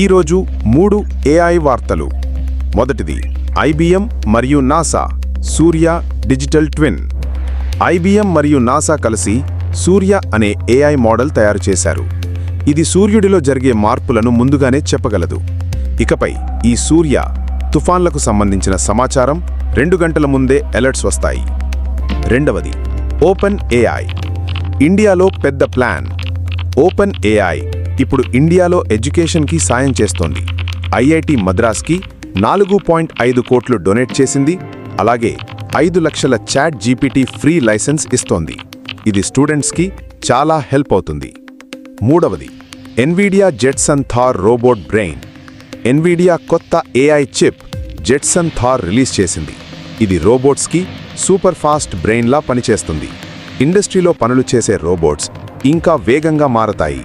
ఈరోజు మూడు ఏఐ వార్తలు. మొదటిది ఐబిఎం మరియు NASA Surya digital twin. IBM మరియు నాసా కలిసి సూర్య అనే ఏఐ మోడల్ తయారు చేశారు. ఇది సూర్యుడిలో జరిగే మార్పులను ముందుగానే చెప్పగలదు. ఇకపై ఈ సూర్య తుఫాన్లకు సంబంధించిన సమాచారం రెండు గంటల ముందే అలర్ట్స్ వస్తాయి. రెండవది ఓపెన్ ఏఐ. ఇండియాలో పెద్ద ప్లాన్. ఓపెన్ ఏఐ ఇప్పుడు ఇండియాలో ఎడ్యుకేషన్కి సాయం చేస్తోంది. ఐఐటి మద్రాస్కి నాలుగు పాయింట్ ఐదు కోట్లు డొనేట్ చేసింది. అలాగే ఐదు లక్షల చాట్ జీపీటీ ఫ్రీ లైసెన్స్ ఇస్తోంది. ఇది స్టూడెంట్స్కి చాలా హెల్ప్ అవుతుంది. మూడవది Nvidia Jetson Thor robot brain Nvidia కొత్త AI chip Jetson Thor release చేసింది. ఇది రోబోట్స్కి సూపర్ ఫాస్ట్ బ్రెయిన్లా పనిచేస్తుంది. ఇండస్ట్రీలో పనులు చేసే రోబోట్స్ ఇంకా వేగంగా మారతాయి.